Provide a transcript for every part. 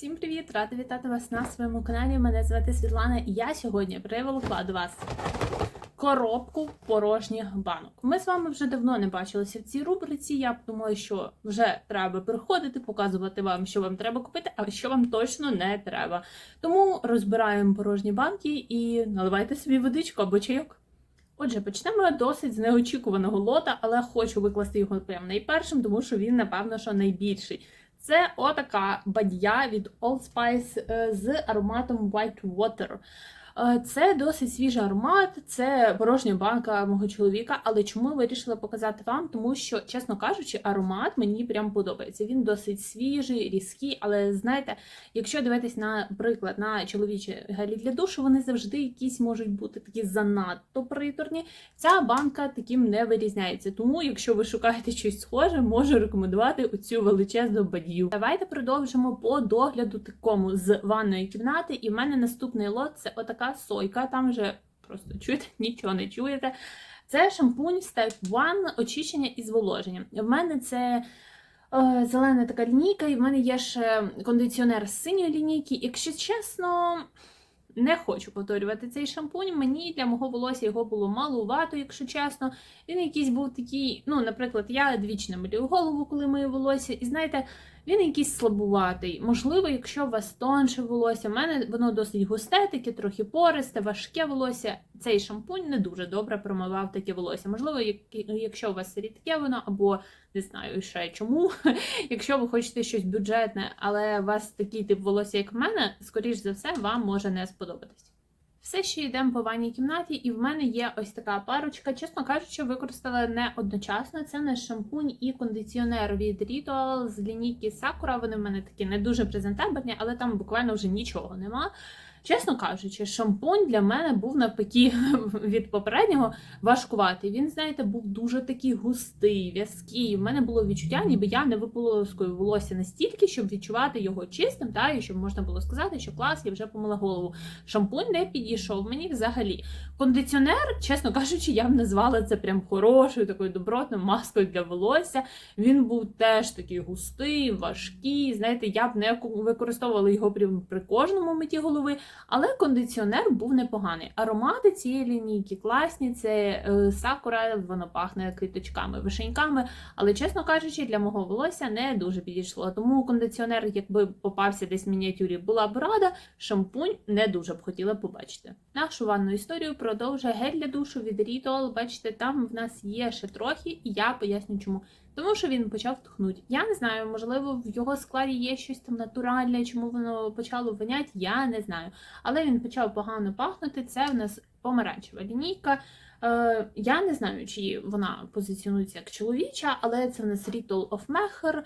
Всім привіт! Рада вітати вас на своєму каналі. Мене звати Світлана, і я сьогодні приволокла до вас коробку порожніх банок. Ми з вами вже давно не бачилися в цій рубриці. Я думаю, що вже треба приходити, показувати вам, що вам треба купити, а що вам точно не треба. Тому розбираємо порожні банки і наливайте собі водичку або чайок. Отже, почнемо досить з неочікуваного лота, але хочу викласти його прямо найпершим, тому що він, напевно, що найбільший. Це отака бадья від Old Spice е, з ароматом White Water. Е, Це досить свіжий аромат, це порожня банка мого чоловіка. Але чому вирішила показати вам? Тому що, чесно кажучи, аромат мені прям подобається. Він досить свіжий, різкий, але знаєте, якщо дивитись наприклад на чоловічі гелі для душу, вони завжди якісь можуть бути такі занадто приторні. Ця банка таким не вирізняється. Тому, якщо ви шукаєте щось схоже, можу рекомендувати оцю величезну бадью. Давайте продовжимо по догляду такому з ванної кімнати. І в мене наступний лот це отака сойка. Там вже просто чуєте, нічого не чуєте. Це шампунь Step One очищення і зволоження. В мене це. е, Зелена така лінійка, і в мене є ще кондиціонер з синьої лінійки. Якщо чесно, не хочу повторювати цей шампунь. Мені для мого волосся його було малувато, якщо чесно. Він якийсь був такий, ну, наприклад, я двічі намалюю голову, коли мию волосся, і знаєте, він якийсь слабуватий. Можливо, якщо у вас тонше волосся, в мене воно досить густе, таке трохи пористе, важке волосся. Цей шампунь не дуже добре промивав таке волосся. Можливо, як- якщо у вас рідке воно, або не знаю ще чому. Якщо ви хочете щось бюджетне, але у вас такий тип волосся, як в мене, скоріш за все, вам може не сподобатись. Все ще йдемо по ванній кімнаті, і в мене є ось така парочка. Чесно кажучи, використала не одночасно. Це не шампунь і кондиціонер від Ritual з лінійки Sakura. Вони в мене такі не дуже презентабельні, але там буквально вже нічого нема. Чесно кажучи, шампунь для мене був навпаки від попереднього важкуватий. Він, знаєте, був дуже такий густий, в'язкий. У мене було відчуття, ніби я не виполоскую волосся настільки, щоб відчувати його чистим, та і щоб можна було сказати, що клас, я вже помила голову. Шампунь не підійшов мені взагалі. Кондиціонер, чесно кажучи, я б назвала це прям хорошою такою добротною маскою для волосся. Він був теж такий густий, важкий. Знаєте, я б не використовувала його при, при кожному митті голови, але кондиціонер був непоганий. Аромати цієї лінійки класні. Це е, сакура, воно пахне квіточками, вишеньками. Але, чесно кажучи, для мого волосся не дуже підійшло. Тому кондиціонер, якби попався десь в мініатюрі, була б рада. Шампунь не дуже б хотіла побачити. Нашу ванну історію продовжує гель для душу від Ritual. Бачите, там в нас є ще трохи, і я поясню чому. Тому що він почав тхнути. Я не знаю, можливо, в його складі є щось там натуральне, чому воно почало воняти, я не знаю. Але він почав погано пахнути. Це в нас помаранчева лінійка. Е, я не знаю, чи вона позиціонується як чоловіча, але це в нас Ritual of Mecher.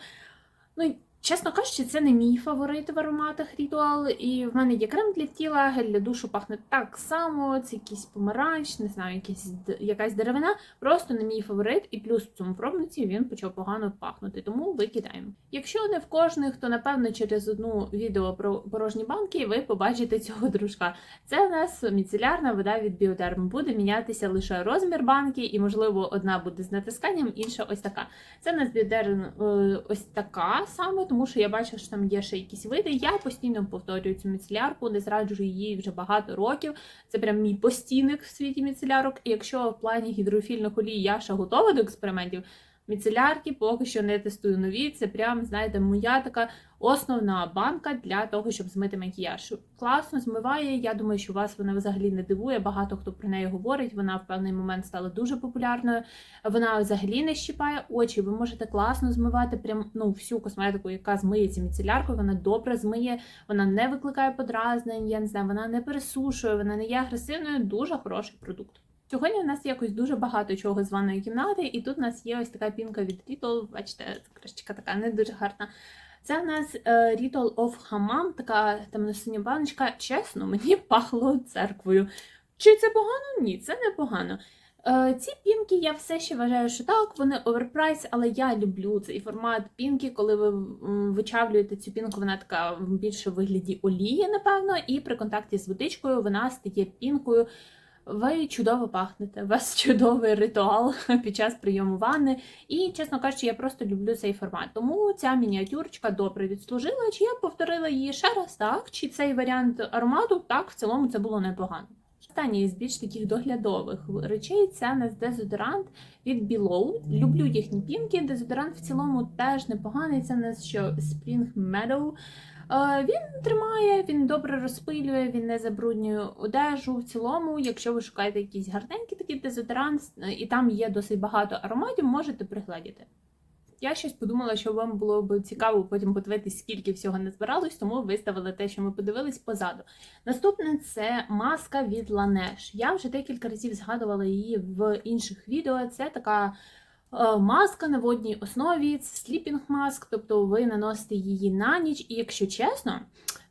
Ну, чесно кажучи, це не мій фаворит в ароматах Ritual. І в мене є крем для тіла, гель для душу пахне так само. Це якийсь помаранч, не знаю, якийсь, якась деревина. Просто не мій фаворит, і плюс в цьому пробниці він почав погано пахнути, тому викидаємо. Якщо не в кожних, то напевно через одну відео про порожні банки ви побачите цього дружка. Це у нас міцелярна вода від Біодерм. Буде мінятися лише розмір банки, і, можливо, одна буде з натисканням, інша ось така. Це в нас Біодерм е, ось така саме, тому що я бачу, що там є ще якісь види. Я постійно повторюю цю міцелярку, не зраджую її вже багато років. Це прям мій постійник в світі міцелярок. І якщо в плані гідрофільних олій я ще готова до експериментів, міцелярки поки що не тестую нові. Це прям, знаєте, моя така основна банка для того, щоб змити макіяж. Класно змиває. Я думаю, що вас вона взагалі не дивує. Багато хто про неї говорить. Вона в певний момент стала дуже популярною. Вона взагалі не щипає очі. Ви можете класно змивати прям ну всю косметику, яка змиється міцеляркою. Вона добре змиє, вона не викликає подразнень. Я не знаю, вона не пересушує, вона не є агресивною. Дуже хороший продукт. Сьогодні у нас якось дуже багато чого з ванної кімнати, і тут у нас є ось така пінка від Ritual. Бачите, кришечка така не дуже гарна. Це в нас е, Ritual of Hammam, така темно-синя баночка. Чесно, мені пахло церквою. Чи це погано? Ні, це не погано. Е, ці пінки я все ще вважаю, що так, вони оверпрайс, але я люблю цей формат пінки, коли ви вичавлюєте цю пінку, вона така більше в вигляді олії, напевно, і при контакті з водичкою вона стає пінкою Ви чудово пахнете, у вас чудовий ритуал під час прийому ванни. І, чесно кажучи, я просто люблю цей формат. Тому ця мініатюрочка добре відслужила. Чи я повторила її ще раз, так? Чи цей варіант аромату? Так, в цілому це було непогано. Останній з більш таких доглядових речей це нас дезодорант від Below. Люблю їхні пінки. Дезодорант в цілому теж непоганий. Це нас що Spring Meadow. Е, Він тримає, він добре розпилює, він не забруднює одежу. В цілому, якщо ви шукаєте якийсь гарненький такий дезодорант, е, і там є досить багато ароматів, можете пригледіти. Я щось подумала, що вам було б цікаво потім подивитись, скільки всього не збиралось, тому виставили те, що ми подивились позаду. Наступне це маска від Laneige. Я вже декілька разів згадувала її в інших відео. Це така маска на водній основі, це сліпінг маск, тобто ви наносите її на ніч. І якщо чесно, е,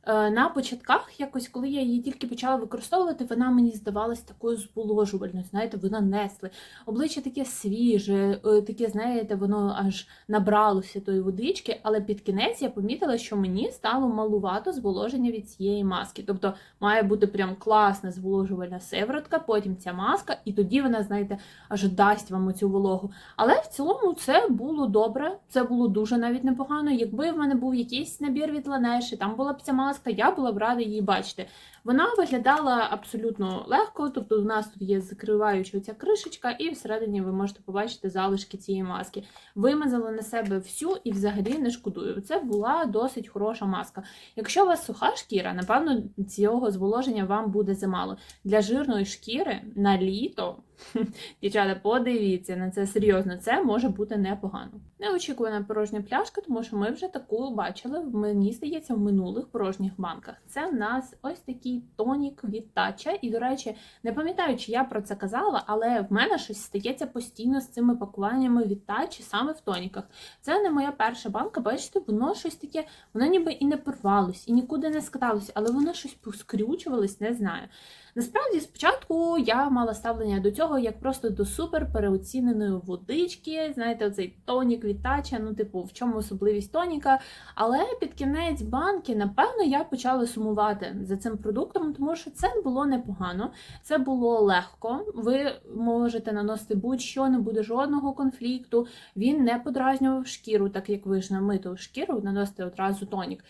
на початках, якось, коли я її тільки почала використовувати, вона мені здавалась такою зволожувальною. Знаєте, ви нанесли. Обличчя таке свіже, е, таке, знаєте, воно аж набралося тої водички, але під кінець я помітила, що мені стало малувато зволоження від цієї маски. Тобто має бути прям класна зволожувальна сиворотка, потім ця маска, і тоді вона, знаєте, аж дасть вам оцю вологу. Але в цілому це було добре, це було дуже навіть непогано. Якби в мене був якийсь набір від Laneige, там була б ця маска, я була б рада її бачити. Вона виглядала абсолютно легко, тобто у нас тут є закриваюча ця кришечка, і всередині ви можете побачити залишки цієї маски. Вимазала на себе всю і взагалі не шкодую. Це була досить хороша маска. Якщо у вас суха шкіра, напевно, цього зволоження вам буде замало. Для жирної шкіри на літо. Дівчата, подивіться на це серйозно, це може бути непогано. Неочікувана порожня пляшка, тому що ми вже таку бачили, мені здається, в минулих порожніх банках. Це в нас ось такий тонік від Тача. І, до речі, не пам'ятаю, чи я про це казала, але в мене щось стається постійно з цими пакуваннями від Тачі саме в тоніках. Це не моя перша банка, бачите, воно щось таке, воно ніби і не порвалось, і нікуди не скаталось, але воно щось поскрючувалось, не знаю. Насправді, спочатку я мала ставлення до цього як просто до супер переоціненої водички. Знаєте, оцей тонік від Тача, ну, типу, в чому особливість тоніка. Але під кінець банки, напевно, я почала сумувати за цим продуктом, тому що це було непогано, це було легко. Ви можете наносити будь-що, не буде жодного конфлікту. Він не подразнював шкіру, так як ви ж намиту шкіру, наносите одразу тонік.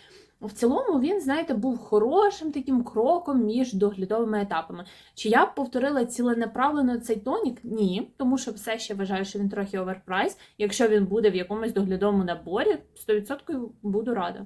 В цілому він, знаєте, був хорошим таким кроком між доглядовими етапами. Чи я б повторила ціленаправлено цей тонік? Ні, тому що все ще вважаю, що він трохи оверпрайс. Якщо він буде в якомусь доглядовому наборі, 100% буду рада.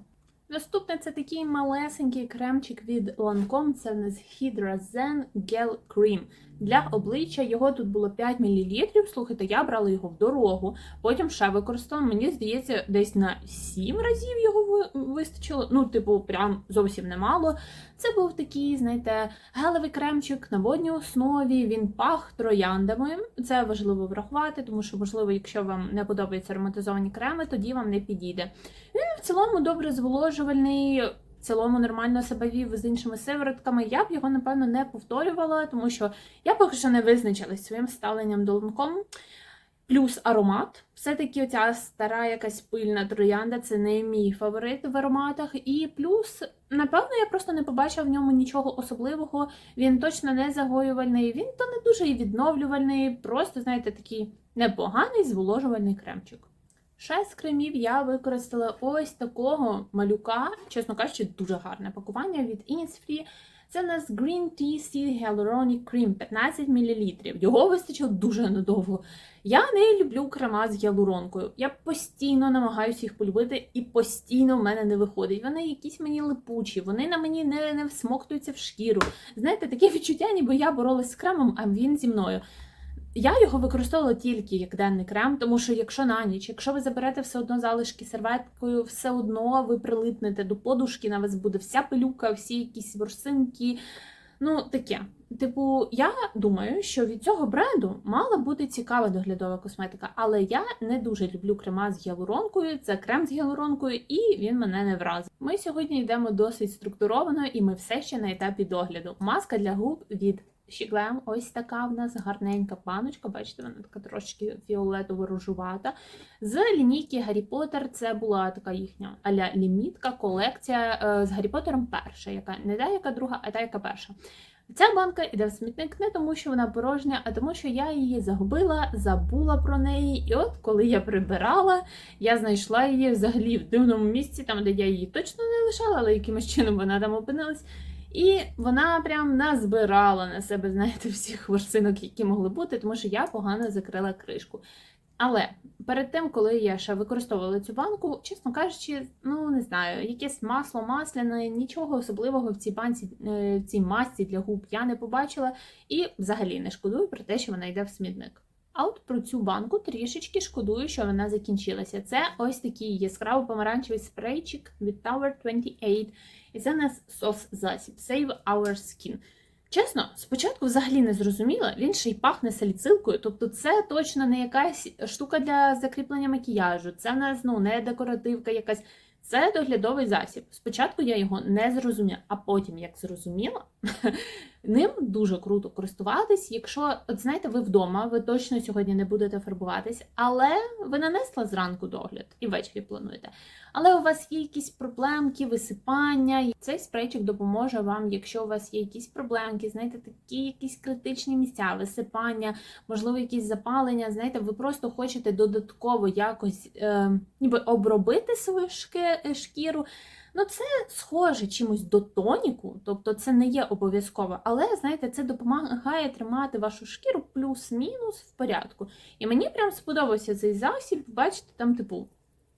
Наступне це такий малесенький кремчик від Lancome, це в нас Hydra Zen Gel Cream. Для обличчя його тут було 5 мл. Слухайте, я брала його в дорогу, потім ще використала. Мені здається, десь на 7 разів його вистачило. Ну, типу, прям зовсім немало. Це був такий, знаєте, гелевий кремчик на водній основі. Він пах трояндами. Це важливо врахувати, тому що, можливо, якщо вам не подобаються ароматизовані креми, тоді вам не підійде. Він в цілому добре зволожувальний. Цілому нормально себе вів з іншими сиворотками. Я б його, напевно, не повторювала, тому що я поки що не визначилась своїм ставленням до ланком. Плюс аромат. Все-таки оця стара якась пильна троянда це не мій фаворит в ароматах. І плюс, напевно, я просто не побачила в ньому нічого особливого. Він точно не загоювальний, він то не дуже і відновлювальний, просто, знаєте, такий непоганий зволожувальний кремчик. З кремів я використала ось такого малюка, чесно кажучи, дуже гарне пакування від Innisfree. Це у нас Green Tea Sea Hyaluronic Cream 15 мл. Його вистачило дуже надовго. Я не люблю крема з гіалуронкою. Я постійно намагаюся їх полюбити, і постійно в мене не виходить. Вони якісь мені липучі, вони на мені не, не всмоктуються в шкіру. Знаєте, таке відчуття, ніби я боролась з кремом, а він зі мною. Я його використовувала тільки як денний крем, тому що якщо на ніч, якщо ви заберете все одно залишки серветкою, все одно ви прилипнете до подушки, на вас буде вся пилюка, всі якісь ворсинки. Ну, таке. Типу, я думаю, що від цього бренду мала бути цікава доглядова косметика, але я не дуже люблю крема з гіалуронкою. Це крем з гіалуронкою, і він мене не вразив. Ми сьогодні йдемо досить структуровано, і ми все ще на етапі догляду. Маска для губ від Щіглем, ось така в нас гарненька баночка. Бачите, вона така трошки фіолетово-ружувата. З лінійки Гаррі Поттер це була така їхня аля лімітка, колекція е, з Гаррі Поттером перша, яка не та, яка друга, а та, яка перша. Ця банка йде в смітник не тому, що вона порожня, а тому, що я її загубила, забула про неї. І от коли я прибирала, я знайшла її взагалі в дивному місці, там, де я її точно не лишала, але якимось чином вона там опинилась. І вона прям назбирала на себе, знаєте, всіх ворсинок, які могли бути, тому що я погано закрила кришку. Але перед тим, коли я ще використовувала цю банку, чесно кажучи, ну не знаю, якесь масло масляне, нічого особливого в цій банці, е, в цій масці для губ я не побачила і взагалі не шкодую про те, що вона йде в смітник. А от про цю банку трішечки шкодую, що вона закінчилася. Це ось такий яскраво помаранчевий спрейчик від Tower 28. І це у нас сос засіб Save Our Skin. Чесно, спочатку взагалі не зрозуміла, він ще й пахне саліцилкою, тобто це точно не якась штука для закріплення макіяжу, це в нас ну, не декоративка якась. Це доглядовий засіб. Спочатку я його не зрозуміла, а потім, як зрозуміла, ним дуже круто користуватись. Якщо, от знаєте, ви вдома, ви точно сьогодні не будете фарбуватись, але ви нанесла зранку догляд і ввечері плануєте. Але у вас є якісь проблемки, висипання. Цей спрейчик допоможе вам, якщо у вас є якісь проблемки, знаєте, такі якісь критичні місця, висипання, можливо, якісь запалення. Знаєте, ви просто хочете додатково якось е, ніби обробити свою шкіру. Ну, це схоже чимось до тоніку, тобто це не є обов'язково, але знаєте, це допомагає тримати вашу шкіру плюс-мінус в порядку. І мені прям сподобався цей засіб. Бачите, там, типу,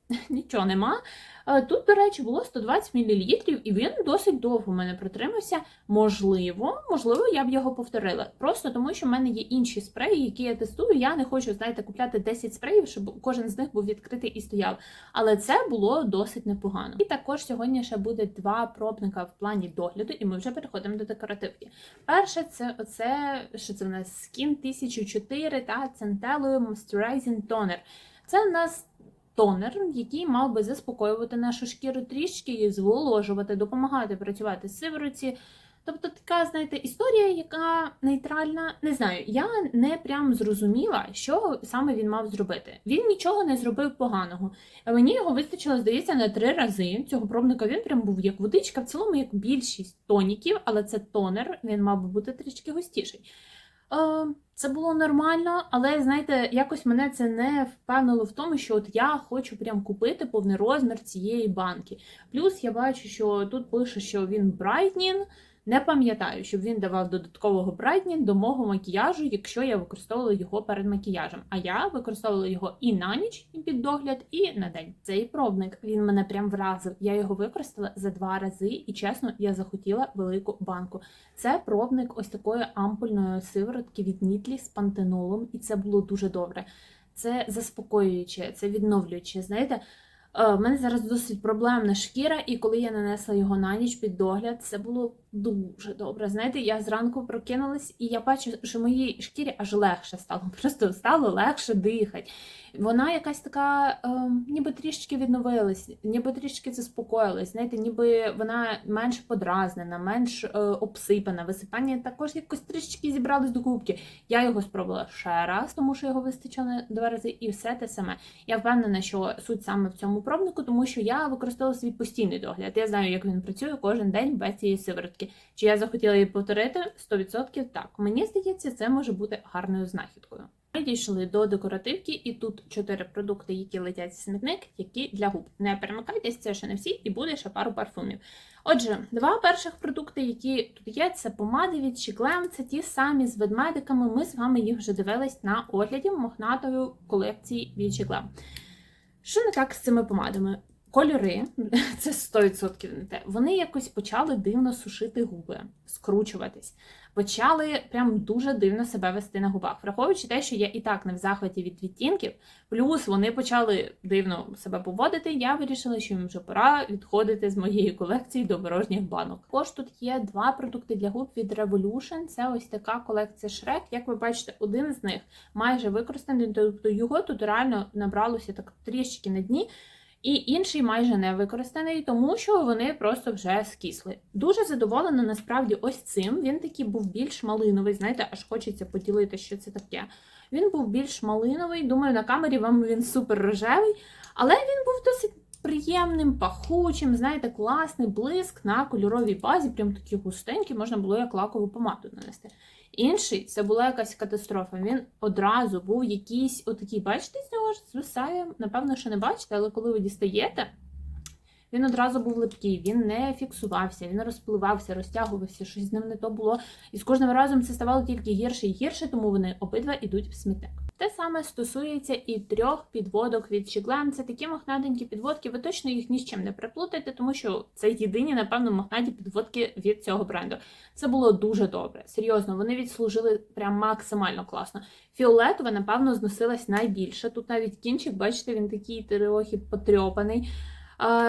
нічого нема. Е, Тут, до речі, було 120 мл, і він досить довго в мене протримався. Можливо, можливо, я б його повторила. Просто тому, що в мене є інші спреї, які я тестую. Я не хочу, знаєте, купляти 10 спреїв, щоб кожен з них був відкритий і стояв. Але це було досить непогано. І також сьогодні ще буде два пробника в плані догляду, і ми вже переходимо до декоративки. Перше, це оце, що це в нас Skin 1004 та Centello Moisturizing Toner. Це в нас тонер, який мав би заспокоювати нашу шкіру трішки, її зволожувати, допомагати працювати з сиворотці. Тобто така, знаєте, історія, яка нейтральна. Не знаю, я не прям зрозуміла, що саме він мав зробити. Він нічого не зробив поганого. Мені його вистачило, здається, на три рази. Цього пробника він прям був як водичка, в цілому як більшість тоніків, але це тонер, він мав би бути трішки густіший. Це було нормально, але знаєте, якось мене це не впевнило в тому, що от я хочу прям купити повний розмір цієї банки. Плюс я бачу, що тут пише, що він брайтнін. Не пам'ятаю, щоб він давав додаткового брайтнін до мого макіяжу, якщо я використовувала його перед макіяжем. А я використовувала його і на ніч і під догляд, і на день. Цей пробник він мене прям вразив. Я його використала за два рази, і чесно, я захотіла велику банку. Це пробник ось такої ампульної сиворотки від Нітлі з пантенолом, і це було дуже добре. Це заспокоююче, це відновлююче. Знаєте, Е, в мене зараз досить проблемна шкіра, і коли я нанесла його на ніч під догляд, це було дуже добре. Знаєте, я зранку прокинулась, і я бачу, що моїй шкірі аж легше стало. Просто стало легше дихати. Вона якась така, е, ніби трішки відновилась, ніби трішки заспокоїлась. Знаєте, ніби вона менш подразнена, менш е, обсипана. Висипання також якось трішки зібралось до кубки. Я його спробувала ще раз, тому що його вистачило два рази, і все те саме. Я впевнена, що суть саме в цьому пробнику, тому що я використовувала свій постійний догляд. Я знаю, як він працює кожен день без цієї сиворотки. Чи я захотіла її повторити? 100% так. Мені здається, це може бути гарною знахідкою. Ми дійшли до декоративки, і тут чотири продукти, які летять в смітник, які для губ. Не перемикайтесь, це ще не всі, і буде ще пару парфумів. Отже, два перших продукти, які тут є, це помади від Chiclem, це ті самі з ведмедиками. Ми з вами їх вже дивились на огляді мохнатої колекції від Chiclem. Що не так з цими помадами? Кольори, це 100% не те. Вони якось почали дивно сушити губи, скручуватись. Почали прям дуже дивно себе вести на губах, враховуючи те, що я і так не в захваті від відтінків, плюс вони почали дивно себе поводити. Я вирішила, що їм вже пора відходити з моєї колекції до порожніх банок. Також тут є два продукти для губ від Revolution. Це ось така колекція Shrek. Як ви бачите, один з них майже використаний, тобто його тут реально набралося так трішки на дні. І інший майже не використаний, тому що вони просто вже скисли. Дуже задоволена насправді ось цим. Він такий був більш малиновий. Знаєте, аж хочеться поділити, що це таке. Він був більш малиновий. Думаю, на камері вам він супер рожевий, але він був досить приємним, пахучим, знаєте, класний блиск на кольоровій базі, прям такі густенькі, можна було як лакову помаду нанести. Інший це була якась катастрофа. Він одразу був якийсь отакий, бачите, з нього ж звисає. Напевно, що не бачите, але коли ви дістаєте, він одразу був липкий, він не фіксувався, він розпливався, розтягувався, щось з ним не то було. І з кожним разом це ставало тільки гірше і гірше, тому вони обидва йдуть в смітник. Те саме стосується і трьох підводок від Shiglem. Це такі мохнатенькі підводки. Ви точно їх ні з чим не приплутаєте, тому що це єдині, напевно, мохнаті підводки від цього бренду. Це було дуже добре. Серйозно, вони відслужили прям максимально класно. Фіолетова, напевно, зносилась найбільше. Тут навіть кінчик, бачите, він такий трохи потрьопаний.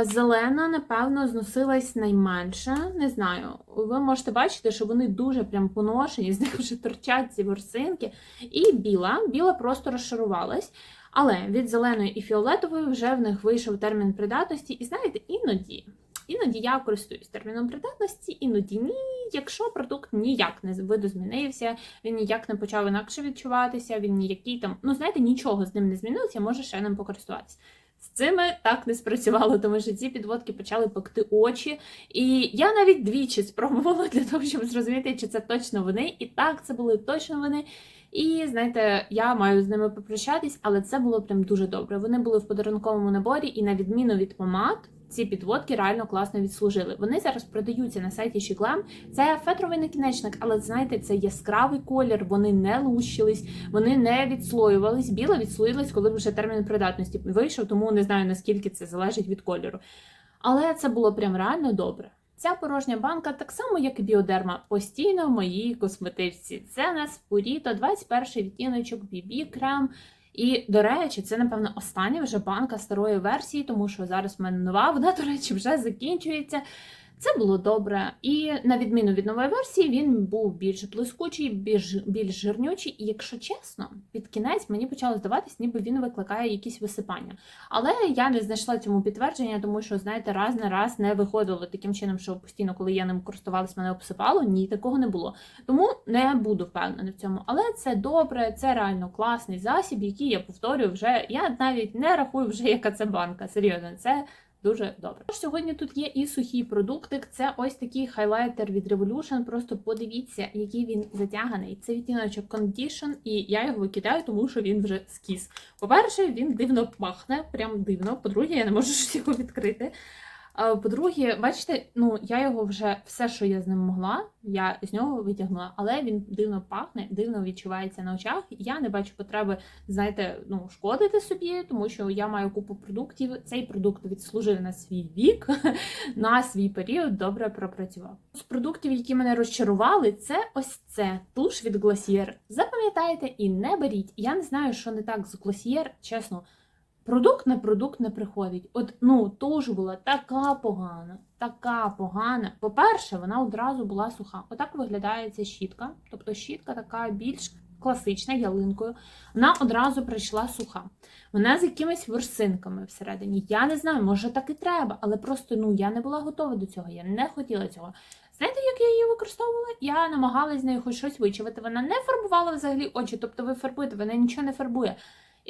Зелена, напевно, зносилась найменше. Не знаю. Ви можете бачити, що вони дуже прям поношені, з них вже торчать ці ворсинки. І біла, біла просто розшарувалась. Але від зеленої і фіолетової вже в них вийшов термін придатності. І знаєте, іноді, іноді я користуюсь терміном придатності, іноді ні, якщо продукт ніяк не видозмінився, він ніяк не почав інакше відчуватися, він ніякий там, ну знаєте, нічого з ним не змінилося, може ще ним покористуватися. З цими так не спрацювало, тому що ці підводки почали пекти очі. І я навіть двічі спробувала для того, щоб зрозуміти, чи це точно вони. І так, це були точно вони. І знаєте, я маю з ними попрощатись, але це було прям дуже добре. Вони були в подарунковому наборі, і на відміну від помад, ці підводки реально класно відслужили. Вони зараз продаються на сайті Shiglem. Це фетровий накінечник, але знаєте, це яскравий колір. Вони не лущились, вони не відслоювались. Біла відслоїлась, коли вже термін придатності вийшов, тому не знаю наскільки це залежить від кольору. Але це було прям реально добре. Ця порожня банка, так само як і біодерма, постійно в моїй косметичці. Це у нас Purito 21 відтіночок BB крем. І, до речі, це, напевно, остання вже банка старої версії, тому що зараз в мене нова, вона, до речі, вже закінчується. Це було добре. І на відміну від нової версії, він був більш блискучий, більш, більш жирнючий. І якщо чесно, під кінець мені почало здаватись, ніби він викликає якісь висипання. Але я не знайшла цьому підтвердження, тому що, знаєте, раз на раз не виходило таким чином, що постійно, коли я ним користувалась, мене обсипало. Ні, такого не було. Тому не буду впевнена в цьому. Але це добре, це реально класний засіб, який я повторюю вже. Я навіть не рахую вже, яка це банка. Серйозно, це. Дуже добре. Тож Сьогодні тут є і сухий продуктик. Це ось такий хайлайтер від Revolution. Просто подивіться, який він затяганий. Це відтіночок Condition, і я його викидаю, тому що він вже скіс. По-перше, він дивно пахне, прям дивно. По-друге, я не можу його відкрити. По-друге, бачите, ну я його вже все, що я з ним могла, я з нього витягнула, але він дивно пахне, дивно відчувається на очах. Я не бачу потреби, знаєте, ну шкодити собі, тому що я маю купу продуктів. Цей продукт відслужив на свій вік, на свій період добре пропрацював. З продуктів, які мене розчарували, це ось це туш від Glossier. Запам'ятайте і не беріть. Я не знаю, що не так з Glossier, чесно. Продукт на продукт не приходить. От ну туш була така погана, така погана. По-перше, вона одразу була суха. Отак виглядає ця щітка. Тобто щітка така більш класична ялинкою. Вона одразу прийшла суха. Вона з якимись ворсинками всередині. Я не знаю, може так і треба, але просто ну я не була готова до цього. Я не хотіла цього. Знаєте, як я її використовувала? Я намагалась з нею хоч щось вичавити. Вона не фарбувала взагалі очі, тобто ви фарбуєте, вона нічого не фарбує.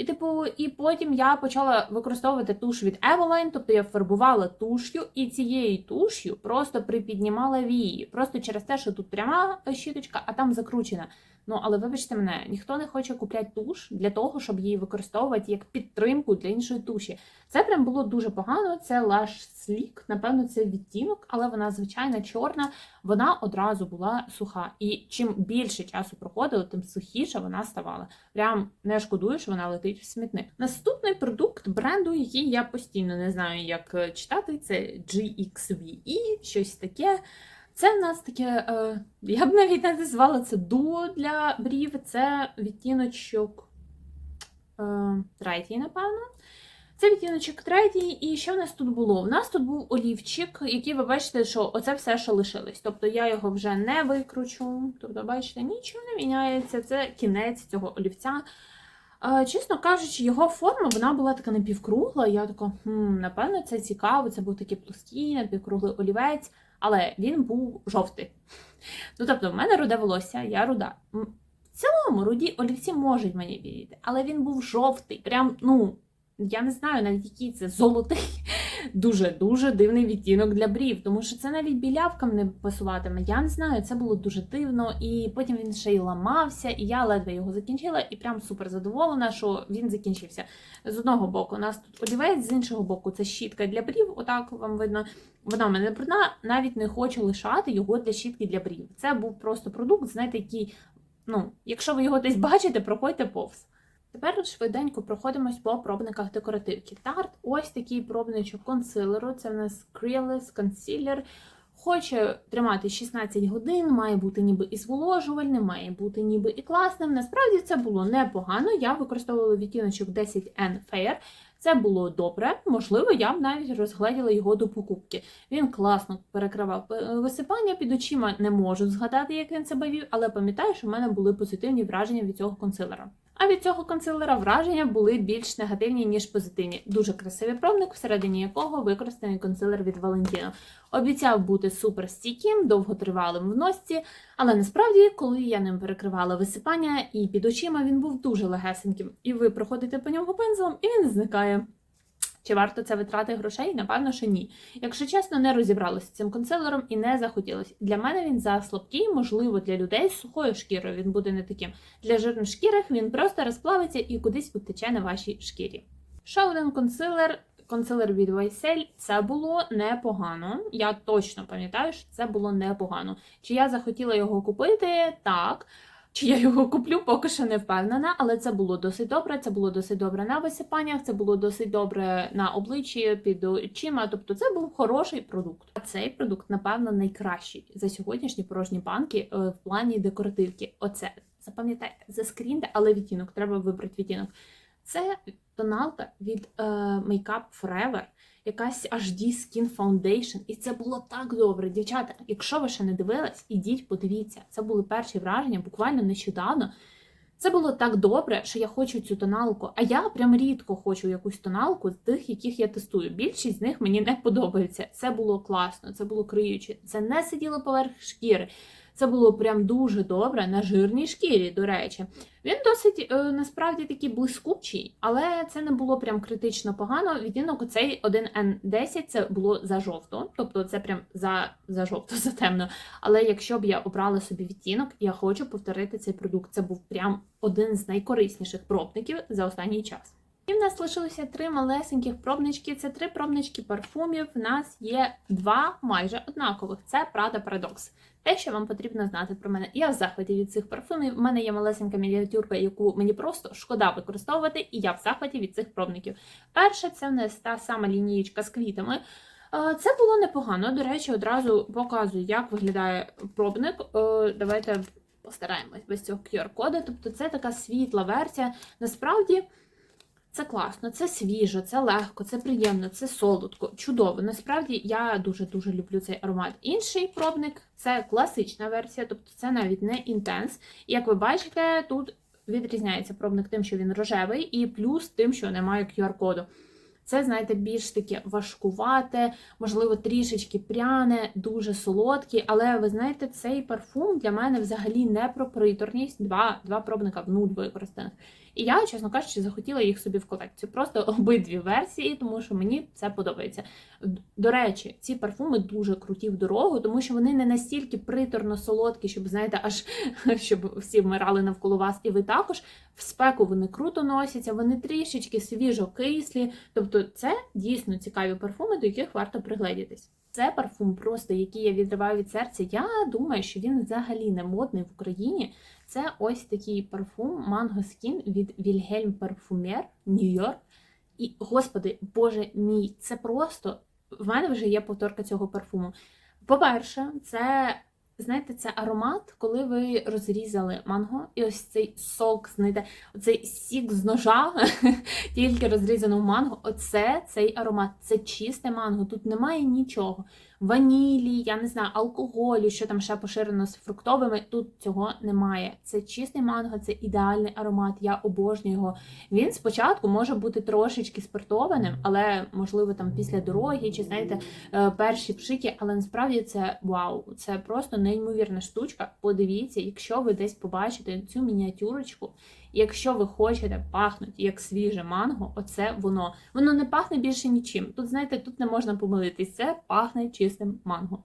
І, типу, і потім я почала використовувати туш від Eveline, тобто я фарбувала туш'ю, і цією туш'ю просто припіднімала вії. Просто через те, що тут пряма щіточка, а там закручена. Ну, але вибачте мене, ніхто не хоче купляти туш для того, щоб її використовувати як підтримку для іншої туші. Це прям було дуже погано. Це Lash Sleek, напевно, це відтінок, але вона звичайна чорна, вона одразу була суха. І чим більше часу проходило, тим сухіше вона ставала. Прям не шкодую, що вона летить в смітник. Наступний продукт бренду, який я постійно не знаю, як читати, це GXVE, щось таке. Це в нас таке, е, я б навіть не назвала це дуо для брів. Це відтіночок е, третій, напевно. Це відтіночок третій. І що в нас тут було? У нас тут був олівчик, який ви бачите, що оце все, що лишилось. Тобто я його вже не викручу. Тобто, бачите, нічого не міняється. Це кінець цього олівця. Е, Чесно кажучи, його форма вона була така напівкругла. Я така, хм, напевно, це цікаво. Це був такий плоский, напівкруглий олівець, але він був жовтий. Ну, тобто, в мене руде волосся, я руда. В цілому руді олівці можуть мені відійти, але він був жовтий. Прям, ну, я не знаю навіть який це золотий. Дуже-дуже дивний відтінок для брів, тому що це навіть білявкам не пасуватиме. Я не знаю, це було дуже дивно, і потім він ще й ламався, і я ледве його закінчила, і прям супер задоволена, що він закінчився. З одного боку, у нас тут олівець, з іншого боку, це щітка для брів. Отак вам видно. Вона в мене брудна, навіть не хочу лишати його для щітки для брів. Це був просто продукт, знаєте, який, ну, якщо ви його десь бачите, проходьте повз. Тепер швиденько проходимось по пробниках декоративки. Тарт, ось такий пробничок консилеру. Це в нас Creeless Concealer. Хоче тримати 16 годин, має бути ніби і зволожувальним, має бути ніби і класним. Насправді це було непогано. Я використовувала відтіночок 10N Fair. Це було добре, можливо, я б навіть розгледіла його до покупки. Він класно перекривав е, висипання під очима. Не можу згадати, як він себе вів, але пам'ятаю, що в мене були позитивні враження від цього консилера. А від цього консилера враження були більш негативні, ніж позитивні. Дуже красивий пробник, всередині якого використаний консилер від Valentino. Обіцяв бути супер стійким, довготривалим в носці, але насправді, коли я ним перекривала висипання і під очима, він був дуже легесеньким. І ви проходите по ньому пензлем, і він зникає. Чи варто це витрати грошей? Напевно, що ні. Якщо чесно, не розібралася з цим консилером і не захотілося. Для мене він за слабкий, можливо, для людей з сухою шкірою він буде не таким. Для жирношкірих він просто розплавиться і кудись утече на вашій шкірі. Ще один консилер. Консилер від Вайсель це було непогано. Я точно пам'ятаю, що це було непогано. Чи я захотіла його купити? Так. Чи я його куплю, поки що не впевнена, але це було досить добре. Це було досить добре на висипаннях, це було досить добре на обличчі під очима. Тобто це був хороший продукт. А цей продукт, напевно, найкращий за сьогоднішні порожні банки е, в плані декоративки. Оце запам'ятайте, заскріньте, але відтінок, треба вибрати відтінок. Це тоналка від е, Makeup Forever, якась HD Skin Foundation. І це було так добре. Дівчата, якщо ви ще не дивились, ідіть, подивіться. Це були перші враження, буквально нещодавно. Це було так добре, що я хочу цю тоналку. А я прям рідко хочу якусь тоналку з тих, яких я тестую. Більшість з них мені не подобається. Це було класно, це було криюче, це не сиділо поверх шкіри. Це було прям дуже добре на жирній шкірі, до речі. Він досить е, насправді такий блискучий, але це не було прям критично погано. Відтінок оцей 1N10 це було за жовто, тобто це прям за, за жовто, за темно. Але якщо б я обрала собі відтінок, я хочу повторити цей продукт. Це був прям один з найкорисніших пробників за останній час. І в нас лишилося три малесеньких пробнички. Це три пробнички парфумів. В нас є два майже однакових. Це Prada Paradox. Те, що вам потрібно знати про мене. Я в захваті від цих парфумів. У мене є малесенька мініатюрка, яку мені просто шкода використовувати, і я в захваті від цих пробників. Перше, це в нас та сама лінієчка з квітами. Е, Це було непогано. До речі, одразу показую, як виглядає пробник. Е, Давайте постараємось без цього QR-коду. Тобто, це така світла версія. Насправді. Це класно, це свіжо, це легко, це приємно, це солодко, чудово. Насправді я дуже-дуже люблю цей аромат. Інший пробник це класична версія, тобто це навіть не інтенс. Як ви бачите, тут відрізняється пробник тим, що він рожевий, і плюс тим, що немає QR-коду. Це, знаєте, більш таке важкувате, можливо, трішечки пряне, дуже солодкі, але ви знаєте, цей парфум для мене взагалі не про приторність. Два, два пробника в нуль використаних. І я, чесно кажучи, захотіла їх собі в колекцію. Просто обидві версії, тому що мені це подобається. До речі, ці парфуми дуже круті в дорогу, тому що вони не настільки приторно солодкі, щоб знаєте, аж щоб всі вмирали навколо вас, і ви також в спеку вони круто носяться, вони трішечки свіжо кислі. Тобто, це дійсно цікаві парфуми, до яких варто пригледітись. Це парфум, просто який я відриваю від серця. Я думаю, що він взагалі не модний в Україні. Це ось такий парфум Mango Skin від Wilhelm Parfumer Нью-Йорк. І, господи, боже мій, це просто. В мене вже є повторка цього парфуму. По-перше, це, знаєте, це аромат, коли ви розрізали манго, і ось цей сок, знаєте, оцей сік з ножа, тільки розрізано в манго. Оце цей аромат, це чисте манго, тут немає нічого. Ванілі, я не знаю, алкоголю, що там ще поширено з фруктовими. Тут цього немає. Це чистий манго, це ідеальний аромат. Я обожнюю його. Він спочатку може бути трошечки спиртованим, але можливо там після дороги, чи знаєте, е, перші пшики, але насправді це вау, це просто неймовірна штучка. Подивіться, якщо ви десь побачите цю мініатюрочку, якщо ви хочете пахнути як свіже манго, оце воно. Воно не пахне більше нічим. Тут, знаєте, тут не можна помилитись. Це пахне чистим манго.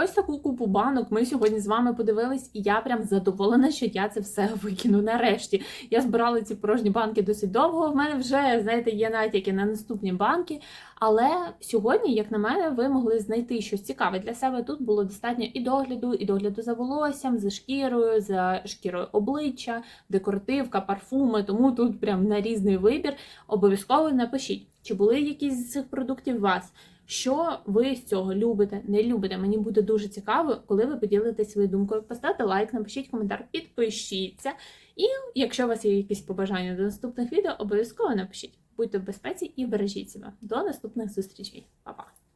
Ось таку купу банок ми сьогодні з вами подивились, і я прям задоволена, що я це все викину нарешті. Я збирала ці порожні банки досить довго. В мене вже, знаєте, є натяки на наступні банки. Але сьогодні, як на мене, ви могли знайти щось цікаве для себе. Тут було достатньо і догляду, і догляду за волоссям, за шкірою, за шкірою обличчя, декоративка, парфуми. Тому тут прям на різний вибір. Обов'язково напишіть, чи були якісь з цих продуктів у вас. Що ви з цього любите, не любите? Мені буде дуже цікаво, коли ви поділитесь своєю думкою. Поставте лайк, напишіть коментар, підпишіться. І якщо у вас є якісь побажання до наступних відео, обов'язково напишіть. Будьте в безпеці і бережіть себе. До наступних зустрічей. Па-па!